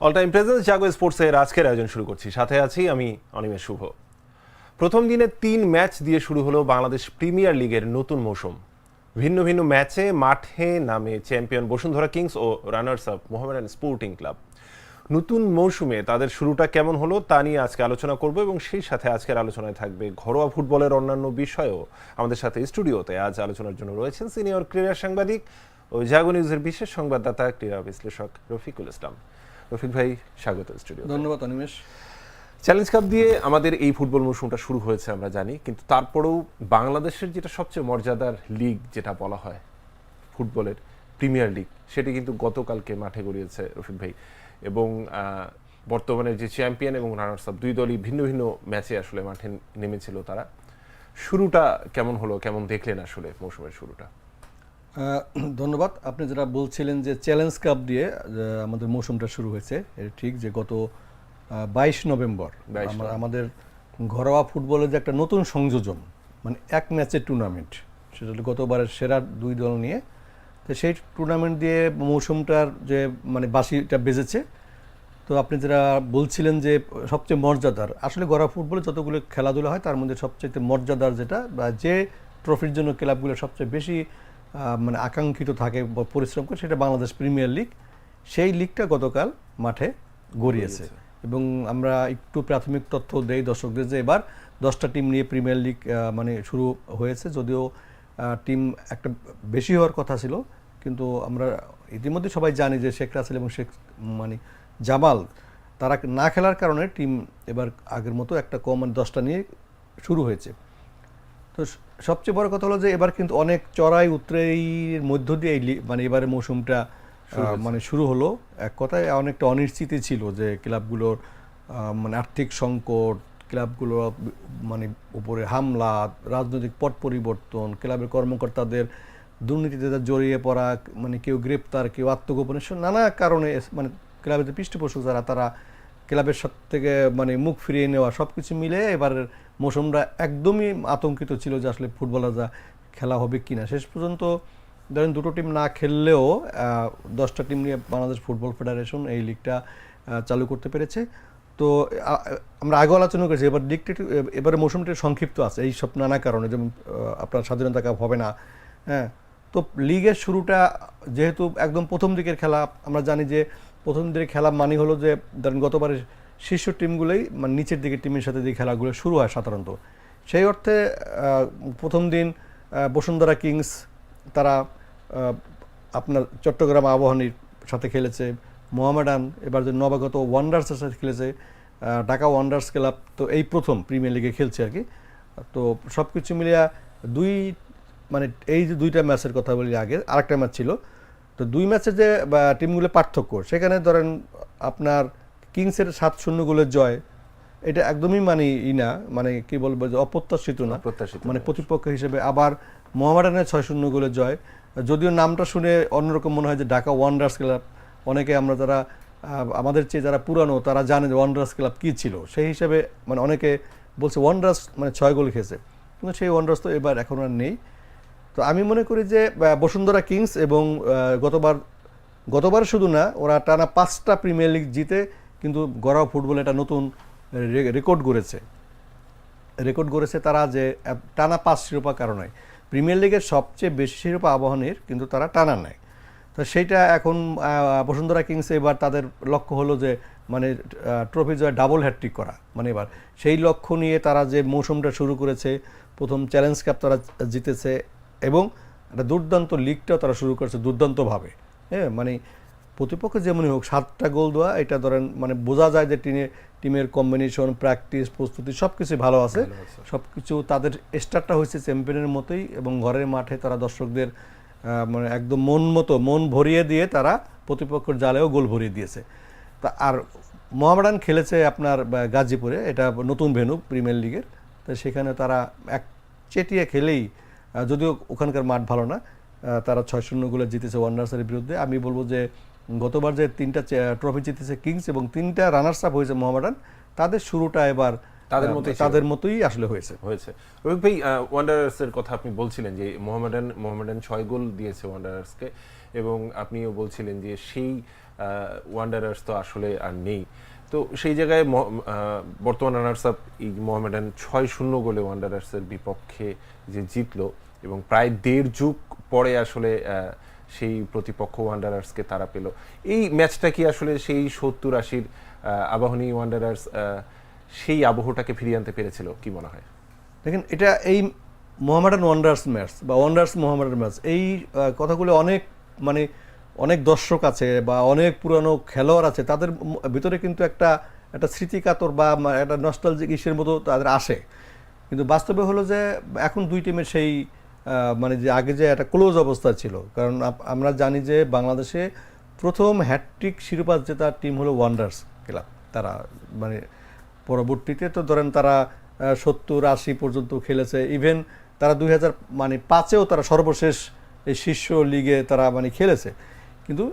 All time presence জাগো স্পোর্টসের আজকের আয়োজন শুরু করছি। সাথে আছি আমি অনিমেষ শুভ। প্রথম দিনে তিন ম্যাচ দিয়ে শুরু হলো বাংলাদেশ প্রিমিয়ার লিগের নতুন মৌসুম। ভিন্ন ভিন্ন ম্যাচে মাঠে নামে চ্যাম্পিয়ন বসুন্ধরা কিংস ও runners up Mohammedan Sporting Club. নতুন মৌসুমে তাদের শুরুটা কেমন হলো তা নিয়ে আজকে আলোচনা করব এবং সেই সাথে আজকের আলোচনায় থাকবে ঘরোয়া ফুটবলের অন্যান্য বিষয়েও। আমাদের সাথে স্টুডিওতে আজ আলোচনার জন্য রয়েছেন সিনিয়র ক্রীড়া সাংবাদিক ও জাগো নিউজের বিশেষ সংবাদদাতা ক্রীড়া বিশ্লেষক রফিকুল ইসলাম। রফিক ভাই স্বাগত স্টুডিও ধন্যবাদ অনিমেষ। চ্যালেঞ্জ কাপ দিয়ে আমাদের এই ফুটবল মৌসুমটা শুরু হয়েছে আমরা জানি। কিন্তু তারপরেও বাংলাদেশের যেটা সবচেয়ে মর্যাদার লিগ যেটা বলা হয় ফুটবলের প্রিমিয়ার লিগ সেটি কিন্তু গতকালকে মাঠে গড়িয়েছে রফিক ভাই। এবং বর্তমানে যে চ্যাম্পিয়ন এবং রানার্স আপ দুই দলই ভিন্ন ভিন্ন ম্যাচে আসলে মাঠে নেমেছিল তারা। শুরুটা কেমন হলো কেমন দেখলেন আসলে মৌসুমের শুরুটা? ধন্যবাদ। আপনি যেটা বলছিলেন যে চ্যালেঞ্জ কাপ দিয়ে আমাদের মৌসুমটা শুরু হয়েছে এটা ঠিক যে গত বাইশ নভেম্বর আমাদের ঘরোয়া ফুটবলের যে একটা নতুন সংযোজন মানে এক ম্যাচের টুর্নামেন্ট সেটা হলো গতবারের সেরা দুই দল নিয়ে তো সেই টুর্নামেন্ট দিয়ে মৌসুমটার যে মানে বাসিটা বেজেছে। তো আপনি যেটা বলছিলেন যে সবচেয়ে মর্যাদার আসলে ঘরোয়া ফুটবলে যতগুলো খেলাধুলা হয় তার মধ্যে সবচেয়ে মর্যাদার যেটা বা যে ট্রফির জন্য ক্লাবগুলো সবচেয়ে বেশি মানে আকাঙ্ক্ষিত থাকে পরিশ্রম করে সেটা বাংলাদেশ প্রিমিয়ার লিগ। সেই লিগটা গতকাল মাঠে গড়িয়েছে। এবং আমরা একটু প্রাথমিক তথ্য দেই দর্শকদের যে এবার দশটা টিম নিয়ে প্রিমিয়ার লিগ মানে শুরু হয়েছে। যদিও টিম একটা বেশি হওয়ার কথা ছিল কিন্তু আমরা ইতিমধ্যে সবাই জানি যে শেখ রাসেল এবং শেখ মানে জামাল তারা না খেলার কারণে টিম এবার আগের মতো একটা কম মানে দশটা নিয়ে শুরু হয়েছে। তো সবচেয়ে বড় কথা হলো যে এবার কিন্তু অনেক চড়াই উতরাইয়ের মধ্য দিয়ে মানে এবারে মৌসুমটা মানে শুরু হলো। এক কথায় অনেকটা অনিশ্চিত ছিল যে ক্লাবগুলোর মানে আর্থিক সংকট ক্লাবগুলো মানে উপরে হামলা রাজনৈতিক পট পরিবর্তন ক্লাবের কর্মকর্তাদের দুর্নীতিতে জড়িয়ে পড়া মানে কেউ গ্রেপ্তার কেউ আত্মগোপনের নানা কারণে মানে ক্লাবের যে পৃষ্ঠপোষক যারা তারা ক্লাবের সব থেকে মানে মুখ ফিরিয়ে নেওয়া সব কিছু মিলে এবারের মৌসুমটা একদমই আতঙ্কিত ছিল যে আসলে ফুটবলাররা খেলা হবে কি না শেষ পর্যন্ত ধরেন দুটো টিম না খেললেও দশটা টিম নিয়ে বাংলাদেশ ফুটবল ফেডারেশন এই লিগটা চালু করতে পেরেছে। তো আমরা আগে আলোচনা করেছি, এবার লিগটা এবারে মৌসুমটা সংক্ষিপ্ত আছে, এই সব নানা কারণে, যেমন আপনার স্বাধীনতা কাপ হবে না হ্যাঁ। তো লিগের শুরুটা যেহেতু একদম প্রথম দিকের খেলা, আমরা জানি যে প্রথম দিকের খেলা মানে হলো যে, ধরেন গতবারের শীর্ষ টিমগুলোই মানে নিচের দিকে টিমের সাথে যে খেলাগুলো শুরু হয় সাধারণত। সেই অর্থে প্রথম দিন বসুন্ধরা কিংস তারা আপনার চট্টগ্রাম আবাহনীর সাথে খেলেছে, মোহামেডান, এবার যে নবাগত ওয়ান্ডার্সের সাথে খেলেছে ঢাকা ওয়ান্ডার্স ক্লাব তো এই প্রথম প্রিমিয়ার লিগে খেলছে আর কি। তো সব কিছু মিলিয়ে দুই মানে এই যে দুইটা ম্যাচের কথা বলি আগে, আরেকটা ম্যাচ ছিল। তো দুই ম্যাচে যে টিমগুলো পার্থক্য, সেখানে ধরেন আপনার কিংসের সাত শূন্য গোলের জয় এটা একদমই মানে ই না মানে কি বলব যে অপ্রত্যাশিত না। অপ্রত্যাশিত মানে প্রতিপক্ষ হিসেবে আবার মোহামেডানের ছয় শূন্য গোলের জয় যদিও নামটা শুনে অন্যরকম মনে হয় যে ঢাকা ওয়ান্ডার্স ক্লাব অনেকে আমরা যারা আমাদের চেয়ে যারা পুরানো তারা জানে যে ওয়ান্ডার্স ক্লাব কী ছিল। সেই হিসেবে মানে অনেকে বলছে ওয়ান্ডার্স মানে ছয় গোল খেয়েছে। কিন্তু সেই ওয়ান্ডার্স তো এবার এখন আর নেই। তো আমি মনে করি যে বসুন্ধরা কিংস এবং গতবার গতবার শুধু না ওরা টানা পাঁচটা প্রিমিয়ার লিগ জিতে কিন্তু গড়াও ফুটবলে একটা নতুন রেকর্ড গড়েছে। রেকর্ড করেছে তারা যে টানা পাঁচ শিরোপা কারণে প্রিমিয়ার লিগের সবচেয়ে বেশি শিরোপা আবাহনীর কিন্তু তারা টানা নেয় তো সেইটা এখন বসুন্ধরা কিংস এবার তাদের লক্ষ্য হলো যে মানে ট্রফি জয় ডাবল হ্যাট্রিক করা। মানে এবার সেই লক্ষ্য নিয়ে তারা যে মৌসুমটা শুরু করেছে, প্রথম চ্যালেঞ্জ কাপ তারা জিতেছে এবং একটা দুর্দান্ত লিগটাও তারা শুরু করেছে দুর্দান্তভাবে। হ্যাঁ মানে প্রতিপক্ষ যেমনই হোক সাতটা গোল দেওয়া এটা ধরেন মানে বোঝা যায় যে টিমে টিমের কম্বিনেশন প্র্যাকটিস প্রস্তুতি সব কিছু ভালো আছে। সব কিছু তাদের স্টারটা হয়েছে চ্যাম্পিয়নের মতোই এবং ঘরের মাঠে তারা দর্শকদের মানে একদম মন মতো মন ভরিয়ে দিয়ে তারা প্রতিপক্ষের জালেও গোল ভরিয়ে দিয়েছে। তা আর মোহামেডান খেলেছে আপনার গাজীপুরে এটা নতুন ভেনু প্রিমিয়ার লিগের তো সেখানে তারা এক চেটিয়ে খেলেই যদিও ওখানকার মাঠ ভালো না তারা ছয় শূন্য গোলে জিতেছে ওয়ান্ডার্সের বিরুদ্ধে। আমি বলব যে গতবার যে তিনটা ট্রফি জিতেছে কিংস এবং তিনটা রানার্স আপ হয়েছে মোহামেডান তাদের শুরুটা এবার তাদের মতোই তাদের মতোই আসলে হয়েছে। হয়েছে। রবিক ভাই ওয়ান্ডারার্স এর কথা আপনি বলছিলেন যে মোহামেডান মোহামেডান ছয় গোল দিয়েছে ওয়ান্ডারার্সকে এবং আপনিও বলছিলেন যে সেই ওয়ান্ডারার্স তো আসলে আর নেই। তো সেই জায়গায় বর্তমান রানার্স আপ এই মোহামেডান ছয় শূন্য গোলে ওয়ান্ডারার্সের বিপক্ষে যে জিতলো এবং প্রায় দেড় যুগ পরে আসলে আহ, সেই প্রতিপক্ষ ওয়ান্ডারার্সকে তারা পেল। এই ম্যাচটা কি আসলে সেই সত্তর আশির আবাহনী ওয়ান্ডারার্স সেই আবহটাকে ফিরিয়ে আনতে পেরেছিল? কি মনে হয়? দেখেন, এটা এই মোহামেডান ওয়ান্ডার্স ম্যাচ বা ওয়ান্ডার্স মোহামেডান ম্যাচ এই কথাগুলো অনেক মানে অনেক দর্শক আছে বা অনেক পুরানো খেলোয়াড় আছে, তাদের ভিতরে কিন্তু একটা একটা স্মৃতিকাতর বা একটা নস্টালজিক ইসের মতো তাদের আসে। কিন্তু বাস্তবে হলো যে, এখন দুই টিমের সেই মানে যে আগে যে একটা ক্লোজ অবস্থা ছিল। কারণ আমরা জানি যে বাংলাদেশে প্রথম হ্যাটট্রিক শিরোপা জেতার টিম হলো ওয়ান্ডার্স ক্লাব। তারা মানে পরবর্তীতে তো ধরেন তারা সত্তর, আশি পর্যন্ত খেলেছে। ইভেন তারা দুই হাজার মানে পাঁচেও তারা সর্বশেষ এই শীর্ষ লিগে তারা মানে খেলেছে। কিন্তু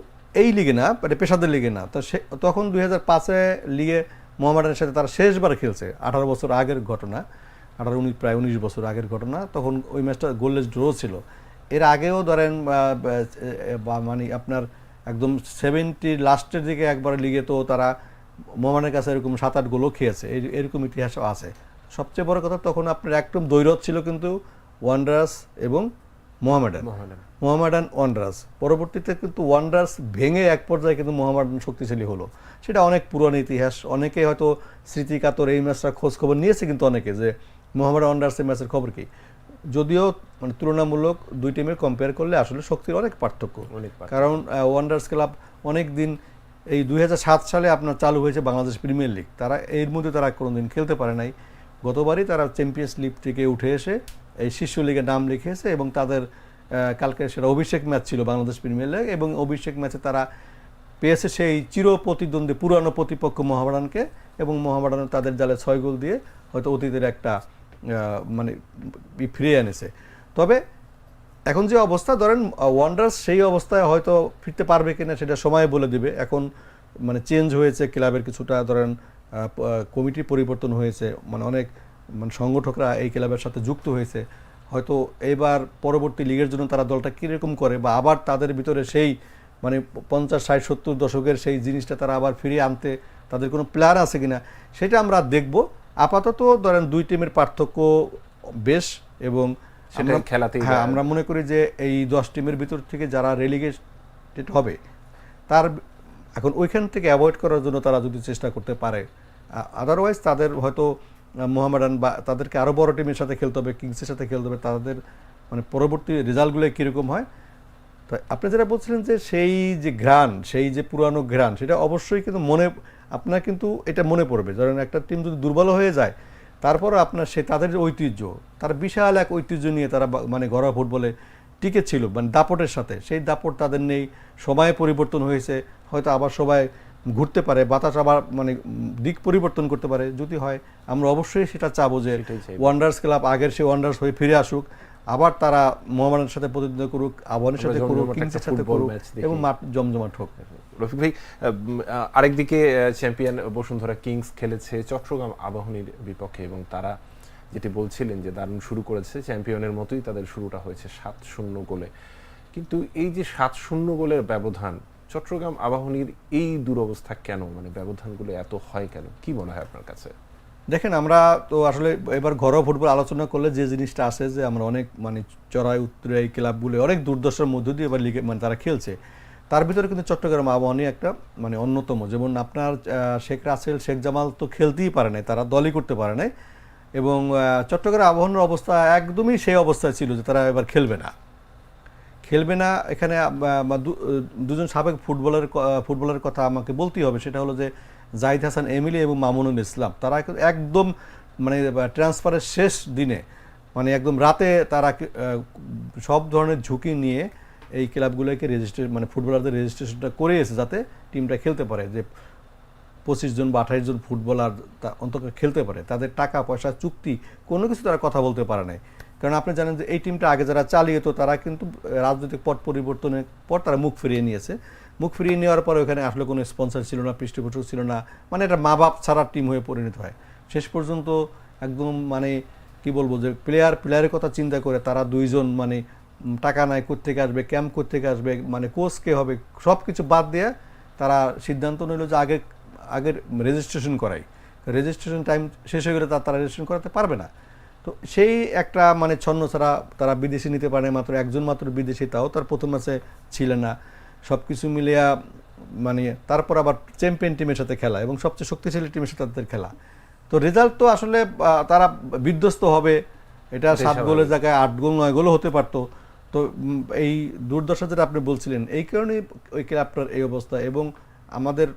এই লিগে না মানে পেশাদের লিগে না। তো সে তখন দুই হাজার পাঁচে লিগে মোহামেডানের সাথে তারা শেষবার খেলছে, আঠারো বছর আগের ঘটনা। আঠারো উনিশ প্রায় উনিশ বছর আগের ঘটনা তখন ওই ম্যাচটা গোললেস ড্র ছিল। এর আগেও ধরেন মানে আপনার একদম সেভেন্টি লাস্টের দিকে একবার লিগে তো তারা মোহামেডানের কাছে এরকম সাত আট গোলও খেয়েছে। এই- এরকম ইতিহাসও আছে। সবচেয়ে বড় কথা তখন আপনার একদম দৈরথ ছিল কিন্তু ওয়ান্ডারাস এবং মোহামেডান। মোহামেডান। মোহামেডান ওয়ান্ডারাস পরবর্তীতে কিন্তু ওয়ান্ডারাস ভেঙে এক পর্যায়ে কিন্তু মোহামেডান শক্তিশালী হলো। সেটা অনেক পুরনো ইতিহাস। অনেকে হয়তো স্মৃতিকাতর এই ম্যাচটা খোঁজ খবর নিয়েছে কিন্তু অনেকে যে মোহামেডান ওয়ান্ডারাসের ম্যাচের খবর কি? যদিও মানে তুলনামূলক দুই টিমের কম্পেয়ার করলে আসলে শক্তির অনেক পার্থক্য। অনেক কারণ ওয়ান্ডার্স ক্লাব অনেক দিন এই দুই হাজার সাত সালে আপনার চালু হয়েছে বাংলাদেশ প্রিমিয়ার লিগ তারা এর মধ্যে তারা কোনোদিন খেলতে পারে নাই। গতবারই তারা চ্যাম্পিয়ন্স লিগ থেকে উঠে এসে এই শীর্ষ লিগে নাম লিখেছে এবং তাদের কালকে সেটা অভিষেক ম্যাচ ছিল বাংলাদেশ প্রিমিয়ার লিগ এবং অভিষেক ম্যাচে তারা পেয়েছে সেই চির প্রতিদ্বন্দ্বী পুরানো প্রতিপক্ষ মোহামেডানকে এবং মোহামেডান তাদের জালে ছয় গোল দিয়ে হয়তো অতীতের একটা মানে ফিরিয়ে এনেছে। তবে এখন যে অবস্থা, ধরেন ওয়ান্ডার্স সেই অবস্থায় হয়তো ফিরতে পারবে কিনা সেটা সময় বলে দিবে। এখন মানে চেঞ্জ হয়েছে, ক্লাবের কিছুটা, ধরেন কমিটির পরিবর্তন হয়েছে মানে অনেক মানে সংগঠকরা এই ক্লাবের সাথে যুক্ত হয়েছে। হয়তো এবার পরবর্তী লিগের জন্য তারা দলটা কীরকম করে, বা আবার তাদের ভিতরে সেই মানে পঞ্চাশ, ষাট, সত্তর দশকের সেই জিনিসটা তারা আবার ফিরিয়ে আনতে তাদের কোনো প্ল্যান আছে কিনা, সেটা আমরা দেখব। আপাতত ধরেন দুই টিমের পার্থক্য বেশ এবং সেটা খেলাতে হ্যাঁ আমরা মনে করি যে এই দশ টিমের ভিতর থেকে যারা রেলিগেটেড হবে তার এখন ওইখান থেকে অ্যাভয়েড করার জন্য তারা যদি চেষ্টা করতে পারে আদারওয়াইজ তাদের হয়তো মোহামেডান বা তাদেরকে আরও বড় টিমের সাথে খেলতে হবে কিংসের সাথে খেলতে হবে তাদের মানে পরবর্তী রেজাল্টগুলো কীরকম হয় তো আপনি যেটা বলছিলেন যে সেই যে ঘ্রাণ সেই যে পুরানো ঘ্রাণ সেটা অবশ্যই কিন্তু মনে আপনার কিন্তু এটা মনে পড়বে। ধরেন একটা টিম যদি দুর্বল হয়ে যায় তারপর আপনার সে তাদের যে ঐতিহ্য তার বিশাল এক ঐতিহ্য নিয়ে তারা মানে ঘরোয়া ফুটবলে টিকে ছিল মানে দাপটের সাথে। সেই দাপট তাদের নেই সময় পরিবর্তন হয়েছে হয়তো আবার সবাই ঘুরতে পারে বাতাস আবার মানে দিক পরিবর্তন করতে পারে যদি হয় আমরা অবশ্যই সেটা চাবো যে। ওয়ান্ডার্স ক্লাব আগের সেই ওয়ান্ডার্স হয়ে ফিরে আসুক। আবার তারা মোহামেডানের সাথে প্রতিদ্বন্দ্বিতা করুক আবাহনীর সাথে করুক কিংসের সাথে করুক এবং মাঠ জমজমাট হোক। রফিক ভাই আরেকদিকে চ্যাম্পিয়ন বসুন্ধরা কিংস খেলেছে চট্টগ্রাম আবাহনীর বিপক্ষে এবং তারা যেটি বলছিলেন যে দারুণ শুরু করেছে চ্যাম্পিয়নের মতোই তাদের শুরুটা হয়েছে সাত শূন্য গোলে। কিন্তু এই যে সাত শূন্য গোলের ব্যবধান চট্টগ্রাম আবাহনীর এই দুরবস্থা কেন? মানে ব্যবধানগুলো এত হয় কেন? কি মনে হয় আপনার কাছে? দেখেন, আমরা তো আসলে এবার ঘরোয়া ফুটবল আলোচনা করলে যে জিনিসটা আসে যে আমরা অনেক মানে চড়াই উত্তরে এই ক্লাবগুলো অনেক দুর্দশার মধ্য দিয়ে এবার লিগে মানে তারা খেলছে। তার ভিতরে কিন্তু চট্টগ্রাম আবাহনী একটা মানে অন্যতম। যেমন আপনার শেখ রাসেল, শেখ জামাল তো খেলতেই পারে নাই, তারা দলই করতে পারে নাই। এবং চট্টগ্রাম আবাহনীর অবস্থা একদমই সেই অবস্থায় ছিল যে তারা এবার খেলবে না। খেলবে না এখানে দুজন সাবেক ফুটবলের ক- আহ, ফুটবলের কথা আমাকে বলতেই হবে সেটা হলো যে জাহিদ হাসান এমিলি এবং মামুনুল ইসলাম তারা এক- একদম মানে ট্রান্সফারের শেষ দিনে মানে একদম রাতে তারা সব ধরনের ঝুঁকি নিয়ে এই ক্লাবগুলোকে রেজিস্ট্রেশন মানে ফুটবলারদের রেজিস্ট্রেশনটা করে এসে যাতে টিমটা খেলতে পারে যে পঁচিশ জন বা আঠাইশ জন ফুটবলার তা অন্তত খেলতে পারে তাদের টাকা পয়সা চুক্তি কোনো কিছু তারা কথা বলতে পারে নাই। কারণ আপনি জানেন যে এই টিমটা আগে যারা চালিয়ে তো তারা কিন্তু রাজনৈতিক পট পরিবর্তনের পর তারা মুখ ফিরিয়ে নিয়েছে। মুখ ফিরিয়ে নেওয়ার পরে ওখানে আসলে কোনো স্পন্সর ছিল না, পৃষ্ঠপোষক ছিল না। মানে এটা মা বাপ ছাড়া টিম হয়ে পরিণত হয়। শেষ পর্যন্ত একদম মানে কি বলব যে প্লেয়ার প্লেয়ারের কথা চিন্তা করে তারা দুইজন মানে টাকা নাই, কোত্থেকে আসবে ক্যাম্প কোত্থেকে আসবে মানে কোচ কে হবে সব কিছু বাদ দিয়ে তারা সিদ্ধান্ত নিল যে আগে, আগের রেজিস্ট্রেশন করাই। রেজিস্ট্রেশন টাইম শেষ হয়ে গেলে তারা রেজিস্ট্রেশন করাতে পারবে না। তো সেই একটা মানে ছন্ন ছাড়া তারা বিদেশি নিতে পারে মাত্র একজন মাত্র বিদেশি তাও তার প্রথম ম্যাচে ছিলেন না। সব কিছু মিলিয়া মানে তারপর আবার চ্যাম্পিয়ন টিমের সাথে খেলা এবং সবচেয়ে শক্তিশালী টিমের সাথে তাদের খেলা। তো রেজাল্ট তো আসলে তারা বিধ্বস্ত হবে। এটা সাত গোলের জায়গায় আট গোল নয় গোলও হতে পারতো। তো এই দুর্দশা যেটা আপনি বলছিলেন এই কারণেই ওই ক্লাবটার এই অবস্থা এবং আমাদের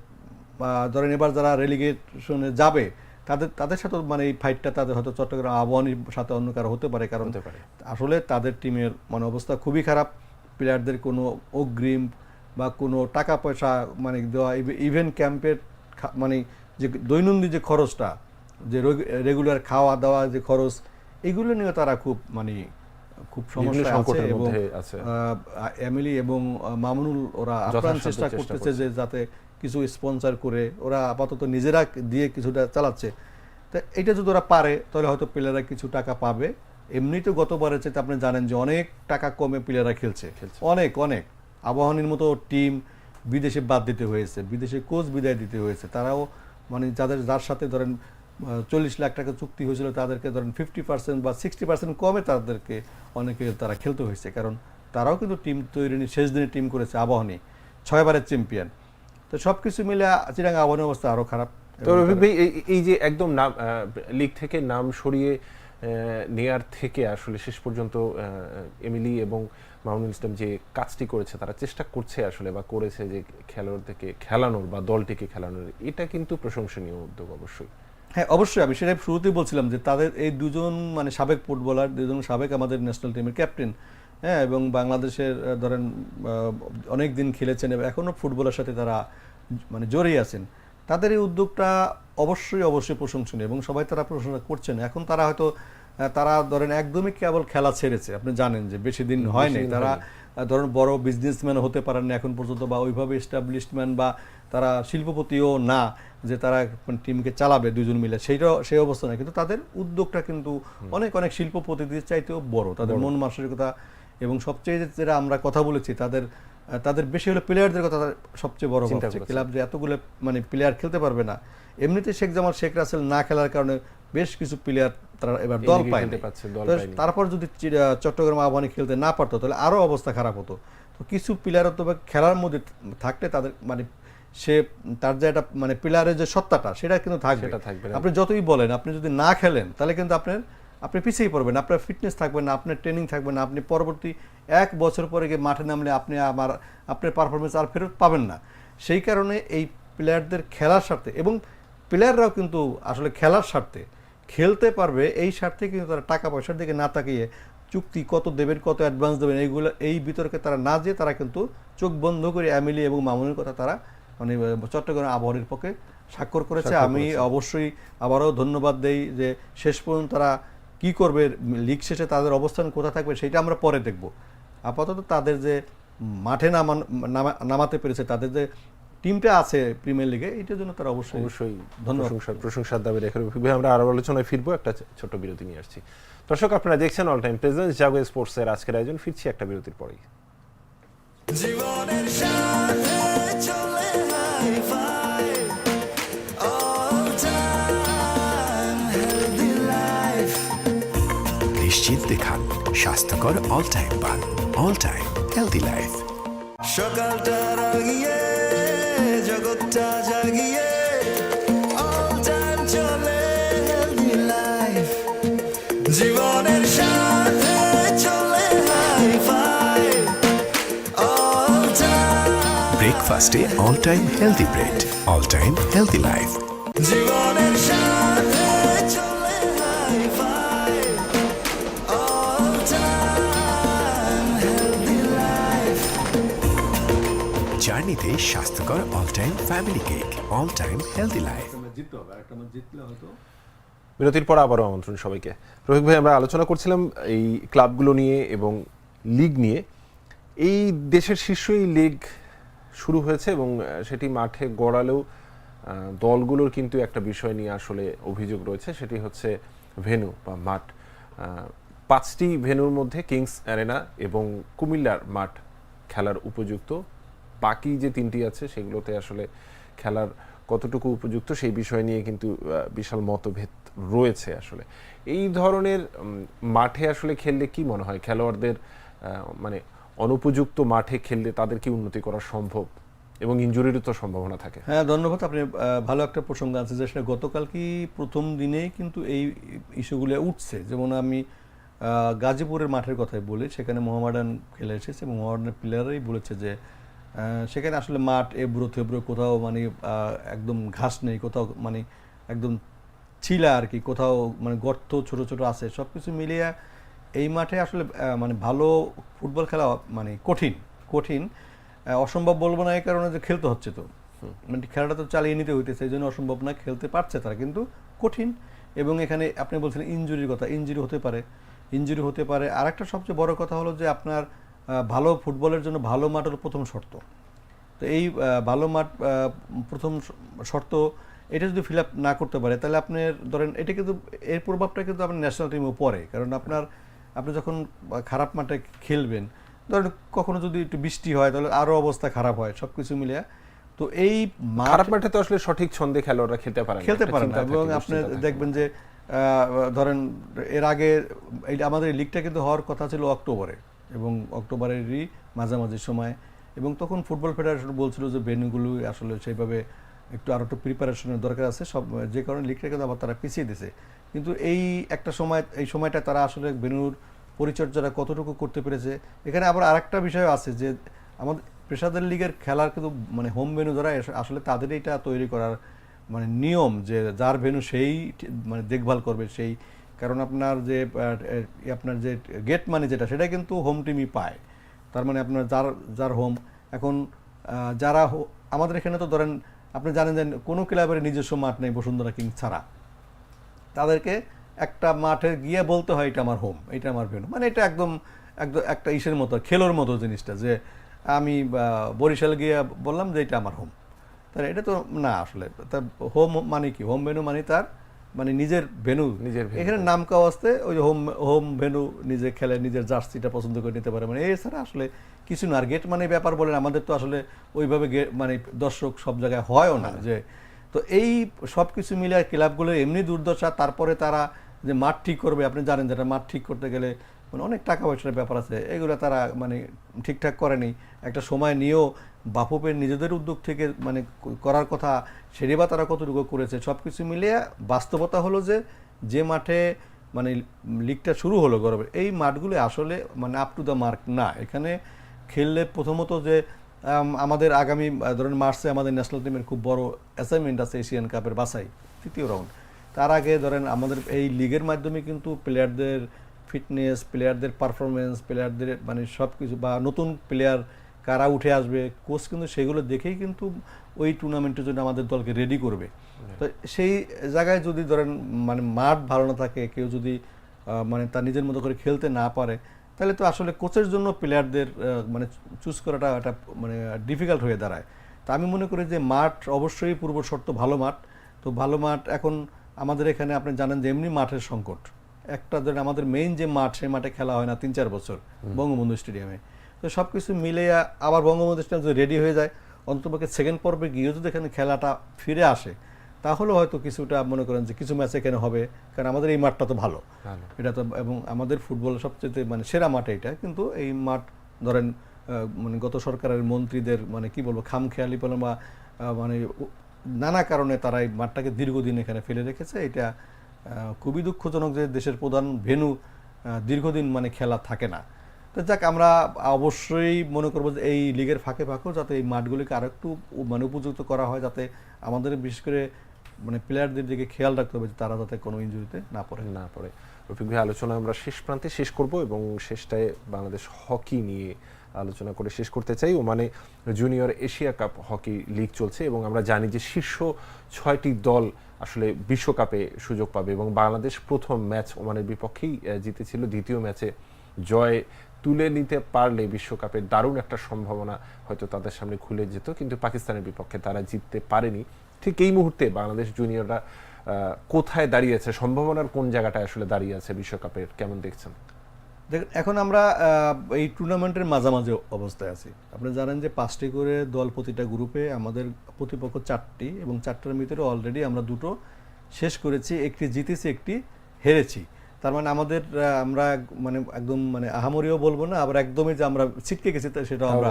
ধরেন এবার যারা রেলিগেশনে যাবে তাদের তাদের সাথে মানে এই ফাইটটা তাদের হয়তো চট্টগ্রাম আবহাওয়ার সাথে অন্য কারও হতে পারে কারণ আসলে তাদের টিমের মানে অবস্থা খুবই খারাপ। প্লেয়ারদের কোনো অগ্রিম বা কোনো টাকা পয়সা মানে দেওয়া ইভেন ক্যাম্পের মানে যে দৈনন্দিন যে খরচটা যে রেগুলার খাওয়া দাওয়া যে খরচ এগুলো নিয়ে তারা খুব মানে খুব সমস্যা আছে এবং এমিলি এবং মামুনুল ওরা আপ্রাণ চেষ্টা চেষ্টা করতেছে যে যাতে কিছু স্পন্সর করে ওরা আপাতত নিজেরা দিয়ে কিছুটা চালাচ্ছে। তো এটা যদি ওরা পারে তাহলে হয়তো প্লেয়াররা কিছু টাকা পাবে। এমনি তো গতবারের চেয়ে আপনি জানেন যে অনেক টাকা কমে প্লেয়াররা খেলছে। খেলছে। অনেক অনেক। আবাহনীর মতো টিম বিদেশে বাদ দিতে হয়েছে বিদেশে কোচ বিদায় দিতে হয়েছে। তারাও মানে যাদের যার সাথে ধরেন চল্লিশ লাখ টাকা চুক্তি হয়েছিল তাদেরকে ধরেন ফিফটি পার্সেন্ট বা সিক্সটি পার্সেন্ট কমে তাদেরকে অনেকে তারা খেলতে হয়েছে। কারণ তারাও কিন্তু টিম তৈরি শেষ দিনে টিম করেছে আবাহনী। ছয়বারের চ্যাম্পিয়ন তো সব কিছু মিলে চিরাং আবাহনীর অবস্থা আরও খারাপ তো রফিক ভাই এই- যে একদম নাম লিগ থেকে নাম সরিয়ে নেয়ার থেকে আসলে শেষ পর্যন্ত এমিলি এবং মামুনুল ইসলাম যে কাজটি করেছে তারা চেষ্টা করছে আসলে বা করেছে যে খেলোয়াড়দেরকে খেলানোর বা দলটিকে খেলানোর। এটা কিন্তু প্রশংসনীয় উদ্যোগ অবশ্যই। হ্যাঁ অবশ্যই। আমি সেটাই শুরুতেই বলছিলাম যে তাদের এই দুজন মানে সাবেক ফুটবলার দুজন সাবেক আমাদের ন্যাশনাল টিমের ক্যাপ্টেন হ্যাঁ এবং বাংলাদেশের ধরেন অনেক দিন খেলেছেন এবং এখনও ফুটবলের সাথে তারা মানে জড়িয়ে আছেন। তাদের এই উদ্যোগটা অবশ্যই অবশ্যই প্রশংসনীয় এবং সবাই তারা প্রশংসা করছেন। এখন তারা হয়তো তারা ধরেন একদমই কেবল খেলা ছেড়েছে। আপনি জানেন যে বেশি দিন হয়নি তারা ধরুন বড় বিজনেসম্যান হতে পারেন না এখন পর্যন্ত বা ওইভাবে এস্টাবলিশমেন্ট বা তারা শিল্পপতিও না যে তারা টিমকে চালাবে দুজন মিলে। সেইটাও সেই অবস্থা না কিন্তু তাদের উদ্যোগটা কিন্তু অনেক অনেক শিল্পপতিদের চাইতেও বড়। তাদের মন মানসিকতা এবং সবচেয়ে যে- যেটা আমরা কথা বলেছি তাদের তাদের বেশি হলো প্লেয়ারদের কথা সবচেয়ে বড় ভাবছে। ক্লাব যে এতগুলো মানে প্লেয়ার খেলতে পারবে না। এমনিতে শেখ জামাল শেখ রাসেল না খেলার কারণে বেশ কিছু প্লেয়ার তারা এবার দল পায়। তারপর যদি চট্টগ্রাম আহ্বানি খেলতে না পারতো তাহলে আরও অবস্থা খারাপ হতো। তো কিছু প্লেয়ার তো বা খেলার মধ্যে থাকলে তাদের মানে সে তার যে একটা মানে প্লেয়ারের যে সত্তাটা সেটা কিন্তু থাকবে। আপনি যতই বলেন আপনি যদি না খেলেন তাহলে কিন্তু আপনার আপনি পিছিয়ে পড়বেন আপনার ফিটনেস থাকবে না আপনার ট্রেনিং থাকবে না আপনি পরবর্তী এক বছর পরে গিয়ে মাঠে নামলে আপনি আমার আপনার পারফরমেন্স আর ফেরত পাবেন না। সেই কারণে এই প্লেয়ারদের খেলার স্বার্থে এবং প্লেয়াররাও কিন্তু আসলে খেলার স্বার্থে খেলতে পারবে এই স্বার্থে কিন্তু তারা টাকা পয়সার দিকে না তাকিয়ে চুক্তি কত দেবেন কত অ্যাডভান্স দেবেন এইগুলো এই বিতর্কে তারা না যেয়ে তারা কিন্তু চোখ বন্ধ করে অ্যামিলি এবং মামুনের কথা তারা মানে চট্টগ্রাম আবহাওয়ার পক্ষে স্বাক্ষর করেছে। আমি অবশ্যই আবারও ধন্যবাদ দেই যে শেষ পর্যন্ত তারা কি করবে লিগ শেষে তাদের অবস্থান কোথা থাকবে সেটা আমরা পরে দেখব। আপাতত তাদের যে মাঠে নামান নামা- নামাতে পেরেছে তাদের যে টিমটা আছে প্রিমিয়ার লিগে এটার জন্য তারা অবশ্যই অবশ্যই ধন্যবাদ। প্রশংসার প্রশংসার দাবি রেখে আমরা আরও আলোচনায় ফিরবো একটা ছোট্ট বিরতি নিয়ে আসছি। দর্শক আপনারা দেখছেন অল টাইম প্রেজেন্স জাগো স্পোর্টসের আজকের আয়োজন ফিরছি একটা বিরতির পরেই। জীবনের সাথে স্বাস্থ্যকর অল টাইম পান অল টাইম হেলদি লাইফ সকালটা রাগিয়ে জগৎটা জাগিয়ে অল টাইম চলে হেলদি লাইফ জীবনের সাথে চলে হাই ফাই অল টাইম ব্রেকফাস্টে all time healthy bread all time healthy life জীবনের সাথে জার্নিতে স্বাস্থ্যকর all time family cake all time healthy life বিরতির পর আবারও আমন্ত্রণ সবাইকে। রফিক ভাই, আমরা আলোচনা করছিলাম এই ক্লাবগুলো নিয়ে এবং লিগ নিয়ে। এই দেশের শীর্ষ এই লিগ শুরু হয়েছে এবং সেটি মাঠে গড়ালেও দলগুলোর কিন্তু একটা বিষয় নিয়ে আসলে অভিযোগ রয়েছে। সেটি হচ্ছে ভেনু বা মাঠ। পাঁচটি ভেনুর মধ্যে কিংস অ্যারেনা এবং কুমিল্লার মাঠ খেলার উপযুক্ত। বাকি যে তিনটি আছে, সেগুলোতে আসলে খেলার কতটুকু উপযুক্ত সেই বিষয় নিয়ে কিন্তু বিশাল মতভেদ রয়েছে আসলে। এই ধরনের মাঠে আসলে খেললে কি মনে হয়? খেলোয়াড়দের মানে অনুপযুক্ত মাঠে খেললে তাদের কি উন্নতি করা সম্ভব? এবং ইঞ্জুরিরও তো সম্ভাবনা থাকে। হ্যাঁ ধন্যবাদ। আপনি ভালো একটা প্রসঙ্গ আছে যে সেটা গতকাল কি প্রথম দিনেই কিন্তু এই ইস্যুগুলো উঠছে? যেমন আমি গাজীপুরের মাঠের কথাই বলি, সেখানে মোহামেডান খেলে এসেছে এবং মোহামেডানের প্লেয়ারই বলেছে যে সেখানে আসলে মাঠ এবড়ো থেবড়ো কোথাও মানে একদম ঘাস নেই কোথাও মানে একদম ছিলা আর কি কোথাও মানে গর্ত ছোট ছোট আছে সব কিছু মিলিয়ে এই মাঠে আসলে মানে ভালো ফুটবল খেলা মানে কঠিন কঠিন। অসম্ভব বলব না এই কারণে যে খেলতে হচ্ছে তো। মানে খেলাটা তো চালিয়ে নিতে হইতেছে এই জন্য অসম্ভব না খেলতে পারছে তারা কিন্তু কঠিন। এবং এখানে আপনি বলছেন ইঞ্জুরির কথা ইঞ্জুরি হতে পারে ইঞ্জুরি হতে পারে। আর একটা সবচেয়ে বড় কথা হলো যে আপনার ভালো ফুটবলের জন্য ভালো মাঠ হলো প্রথম শর্ত। তো এই ভালো মাঠ প্রথম শর্ত এটা যদি ফিল আপ না করতে পারে তাহলে আপনার ধরেন এটা কিন্তু এর প্রভাবটা কিন্তু আপনার ন্যাশনাল টিমেও পড়ে। কারণ আপনার আপনি যখন খারাপ মাঠে খেলবেন ধরেন কখনো যদি একটু বৃষ্টি হয় তাহলে আরও অবস্থা খারাপ হয় সব কিছু মিলিয়ে। তো এই মাঠ খারাপ মাঠে তো আসলে সঠিক ছন্দে খেলোয়াড়রা খেলতে পারে খেলতে পারে না। এবং আপনি দেখবেন যে ধরেন এর আগে এই আমাদের লিগটা কিন্তু হওয়ার কথা ছিল অক্টোবরে। এবং অক্টোবরেরই মাঝামাঝি সময়। এবং তখন ফুটবল ফেডারেশন বলছিল যে ভেন্যুগুলো আসলে সেইভাবে একটু আরও একটু প্রিপারেশনের দরকার আছে, সব যে কারণে লিগটা কিন্তু আবার তারা পিছিয়ে দিছে কিন্তু এই একটা সময়, এই সময়টা তারা আসলে ভেনুর পরিচর্যাটা কতটুকু করতে পেরেছে, এখানে আবার আরেকটা বিষয় আছে যে আমাদের পেশাদার লিগের খেলার কিন্তু মানে হোম ভেন্যু যারা আসলে তাদের এটা তৈরি করার মানে নিয়ম যে যার ভেন্যু সেই মানে দেখভাল করবে, সেই কারণ আপনার যে আপনার যে গেট মানি যেটা, সেটা কিন্তু হোম টিমই পায়। তার মানে আপনার যার যার হোম এখন যারা আমাদের এখানে তো ধরেন, আপনি জানেন যে কোনো ক্লাবের নিজস্ব মাঠ নেই বসুন্ধরা কিং ছাড়া। তাদেরকে একটা মাঠে গিয়ে বলতে হয়, এটা আমার হোম এটা আমার ভেনু মানে এটা একদম একদম একটা ইসের মতো, খেলোর মতো জিনিসটা যে, আমি বরিশাল গিয়ে বললাম যে, এটা আমার হোম তাহলে এটা তো না আসলে। তার হোম মানে কি? হোম ভেনু মানে তার মানে নিজের ভেনু নিজের এখানে নাম কাওয়াজতে ওই যে হোম হোম ভেনু নিজে খেলে নিজের জার্সিটা পছন্দ করে নিতে পারে। মানে এছাড়া আসলে কিছু না আর গেট মানে ব্যাপার বলেন আমাদের তো আসলে ওইভাবে গে- মানে দর্শক সব জায়গায় হয়ও না যে। তো এই সব কিছু মিলে ক্লাবগুলোর এমনি দুর্দশা তারপরে তারা যে মাঠ ঠিক করবে আপনি জানেন যেটা মাঠ ঠিক করতে গেলে মানে অনেক টাকা পয়সার ব্যাপার আছে। এগুলো তারা মানে ঠিকঠাক করেনি। একটা সময় নিয়েও বাফুপের নিজেদের উদ্যোগ থেকে মানে করার কথা সেটি বা তারা কতটুকু করেছে সব কিছু মিলিয়ে বাস্তবতা হলো যে যে মাঠে মানে লিগটা শুরু হলো গরবের, এই মাঠগুলো আসলে মানে আপ টু দ্য মার্ক না। এখানে খেললে প্রথমত যে আমাদের আগামী ধরেন মার্চে আমাদের ন্যাশনাল টিমের খুব বড় অ্যাসাইনমেন্ট আছে এশিয়ান কাপের বাছাই, তৃতীয় রাউন্ড তার আগে ধরেন আমাদের এই লিগের মাধ্যমে কিন্তু প্লেয়ারদের ফিটনেস প্লেয়ারদের পারফরমেন্স প্লেয়ারদের মানে সব কিছু বা নতুন প্লেয়ার কারা উঠে আসবে কোচ কিন্তু সেগুলো দেখেই কিন্তু ওই টুর্নামেন্টের জন্য আমাদের দলকে রেডি করবে। তো সেই জায়গায় যদি ধরেন মানে মাঠ ভালো না থাকে কেউ যদি মানে তার নিজের মতো করে খেলতে না পারে তাহলে তো আসলে কোচের জন্য প্লেয়ারদের মানে চুজ করাটা একটা মানে ডিফিকাল্ট হয়ে দাঁড়ায়। তা আমি মনে করি যে মাঠ অবশ্যই পূর্ব শর্ত ভালো মাঠ। তো ভালো মাঠ এখন আমাদের এখানে আপনি জানেন যে এমনি মাঠের সংকট। একটা ধরেন আমাদের মেইন যে মাঠ সেই মাঠে খেলা হয় না তিন চার বছর বঙ্গবন্ধু স্টেডিয়ামে তো সব কিছু মিলে আবার বঙ্গবন্ধু স্টেডিয়াম যদি রেডি হয়ে যায় অন্তপক্ষে সেকেন্ড পর্বে গিয়েও যদি এখানে খেলাটা ফিরে আসে তাহলে হয়তো কিছুটা মনে করেন যে কিছু ম্যাচ এখানে হবে কারণ আমাদের এই মাঠটা তো ভালো। এটা তো এবং আমাদের ফুটবল সবচেয়ে মানে সেরা মাঠ এটা কিন্তু এই মাঠ ধরেন মানে গত সরকারের মন্ত্রীদের মানে কি বলব খামখেয়ালিপনা বা মানে নানা কারণে তারা এই মাঠটাকে দীর্ঘদিন এখানে ফেলে রেখেছে। এটা খুবই দুঃখজনক যে দেশের প্রধান ভেনু দীর্ঘদিন মানে খেলা থাকে না। তো যাক, আমরা অবশ্যই মনে করব যে এই লিগের ফাঁকে ফাঁকেও যাতে এই মাঠগুলিকে আরও একটু মানে উপযুক্ত করা হয়, যাতে আমাদের বিশেষ করে মানে প্লেয়ারদের দিকে খেয়াল রাখতে হবে যে তারা যাতে কোনো ইঞ্জুরিতে না পড়ে। না পড়ে। রফিক ভাই, আলোচনা আমরা শেষ প্রান্তে শেষ করব এবং শেষটায় বাংলাদেশ হকি নিয়ে আলোচনা করে শেষ করতে চাই। ও মানে junior Asia Cup hockey league চলছে এবং আমরা জানি যে শীর্ষ ছয়টি দল আসলে বিশ্বকাপে সুযোগ পাবে এবং বাংলাদেশ প্রথম ম্যাচ ওমানের বিপক্ষেই জিতেছিল। দ্বিতীয় ম্যাচে জয় তুলে নিতে পারলে বিশ্বকাপের দারুণ একটা সম্ভাবনা হয়তো তাদের সামনে খুলে যেত, কিন্তু পাকিস্তানের বিপক্ষে তারা জিততে পারেনি। ঠিক এই মুহূর্তে বাংলাদেশ জুনিয়ররা কোথায় দাঁড়িয়ে আছে? সম্ভাবনার কোন জায়গাটায় আসলে দাঁড়িয়ে আছে বিশ্বকাপের? কেমন দেখছেন? দেখুন, এখন আমরা এই টুর্নামেন্টের মাঝামাঝি অবস্থায় আছি। আপনি জানেন যে পাঁচটি করে দল প্রতিটা গ্রুপে আমাদের প্রতিপক্ষ চারটি এবং চারটার ভিতরে অলরেডি আমরা দুটো শেষ করেছি, একটি জিতেছি, একটি হেরেছি। তার মানে আমাদের আমরা মানে একদম মানে আহামরিও বলব না আবার একদমই যে আমরা ছিটকে গেছি তা সেটা আমরা।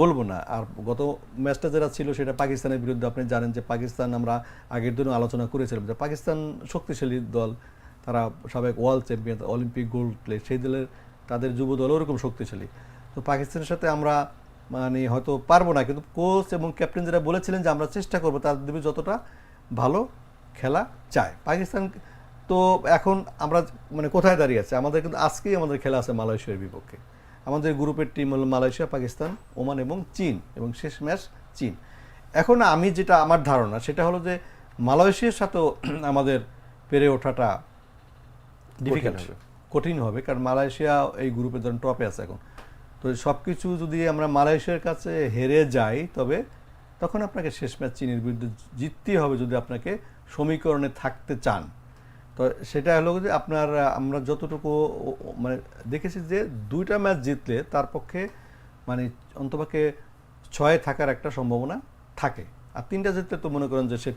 বলব না। আর গত ম্যাচটা যেটা ছিল সেটা পাকিস্তানের বিরুদ্ধে আপনি জানেন যে পাকিস্তান আমরা আগের দিনও আলোচনা করেছিলাম যে পাকিস্তান শক্তিশালী দল তারা সাবেক world champion Olympic gold play সেই দলের তাদের যুব দল ওরকম শক্তিশালী। তো পাকিস্তানের সাথে আমরা মানে হয়তো পারব না কিন্তু কোচ এবং ক্যাপ্টেন যারা বলেছিলেন যে আমরা চেষ্টা করব তাদের দেবে যতটা ভালো খেলা চায় পাকিস্তান তো এখন আমরা মানে কোথায় দাঁড়িয়ে আছে? আমাদের কিন্তু আজকেই আমাদের খেলা আছে মালয়েশিয়ার বিপক্ষে। আমাদের গ্রুপের টিম হলো মালয়েশিয়া পাকিস্তান ওমান এবং চীন এবং শেষ ম্যাচ চীন। এখন আমি যেটা আমার ধারণা সেটা হলো যে মালয়েশিয়ার সাথেও আমাদের পেরে ওঠাটা ডিফিকাল্ট হবে। কঠিন হবে কারণ মালয়েশিয়া এই গ্রুপের ধরেন টপে আছে এখন। তো সব কিছু যদি আমরা মালয়েশিয়ার কাছে হেরে যাই তবে তখন আপনাকে শেষ ম্যাচ চীনের বিরুদ্ধে জিততেই হবে যদি আপনাকে সমীকরণে থাকতে চান। তো সেটা হলো যে আপনার, আমরা যতটুকু মানে দেখেছি যে দুইটা ম্যাচ জিতলে তার পক্ষে মানে অন্তপক্ষে ছয়ে থাকার একটা সম্ভাবনা থাকে। আর তিনটা জিতলে তো মনে করেন যে সে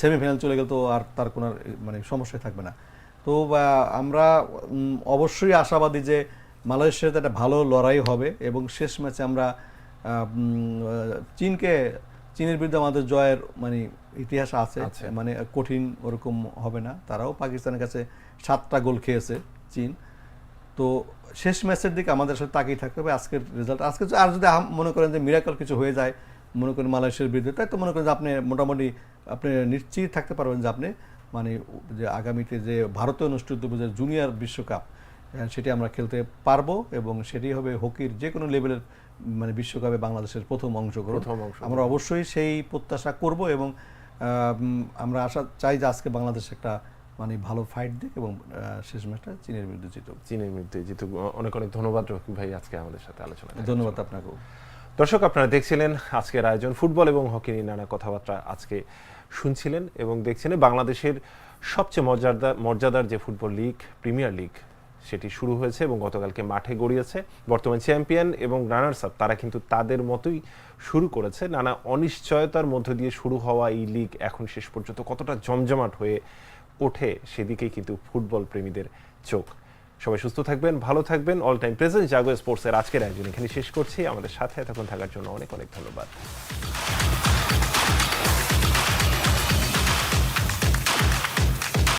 সেমিফাইনাল চলে গেলে তো আর তার কোনো মানে সমস্যা থাকবে না। তো আমরা অবশ্যই আশাবাদী যে মালয়েশিয়াতে একটা ভালো লড়াই হবে এবং শেষ ম্যাচে আমরা চীনকে, চীনের বিরুদ্ধে আমাদের জয়ের মানে ইতিহাস আছে। মানে কঠিন ওরকম হবে না। তারাও পাকিস্তানের কাছে সাতটা গোল খেয়েছে চীন। তো শেষ ম্যাচের দিকে আমাদের সাথে তাকিয়ে থাকতে হবে আজকের রেজাল্ট আজকে আর যদি মনে করেন যে মিরাকল কিছু হয়ে যায় মনে করেন মালয়েশিয়ার বিরুদ্ধে তাই তো মনে করেন যে আপনি মোটামুটি আপনি নিশ্চিত থাকতে পারবেন যে আপনি মানে যে আগামীতে যে ভারতে অনুষ্ঠিত হবে যে জুনিয়র বিশ্বকাপ সেটি আমরা খেলতে পারব এবং সেটি হবে হকির যে কোনো লেভেলের মানে বিশ্বকাপে বাংলাদেশের প্রথম অংশগ্রহণ। আমরা অবশ্যই সেই প্রত্যাশা করব এবং আমরা আশা চাই যে আজকে বাংলাদেশ একটা মানে ভালো ফাইট দিক এবং শেষ ম্যাচটা চীনের বিরুদ্ধে জিতুক। চীনের বিরুদ্ধে জিতুক। অনেক অনেক ধন্যবাদ রকিব ভাই আজকে আমাদের সাথে আলোচনা ধন্যবাদ আপনাকেও। দর্শক আপনারা দেখছিলেন আজকের আয়োজন ফুটবল এবং হকি নিয়ে নানা কথাবার্তা আজকে শুনছিলেন এবং দেখছিলেন বাংলাদেশের সবচেয়ে মর্যাদা মর্যাদার যে ফুটবল লিগ প্রিমিয়ার লিগ সেটি শুরু হয়েছে এবং গতকালকে মাঠে গড়িয়েছে। বর্তমান চ্যাম্পিয়ন এবং রানার্স আপ, তারা কিন্তু তাদের মতোই শুরু করেছে। নানা অনিশ্চয়তার মধ্য দিয়ে শুরু হওয়া এই লিগ এখন শেষ পর্যন্ত কতটা জমজমাট হয়ে ওঠে সেদিকেই কিন্তু ফুটবল প্রেমীদের চোখ। সবাই সুস্থ থাকবেন, ভালো থাকবেন। অল টাইম প্রেজেন্ট জাগো স্পোর্টসের আজকের আয়োজন এখানে শেষ করছি। আমাদের সাথে এতক্ষণ থাকার জন্য অনেক অনেক ধন্যবাদ।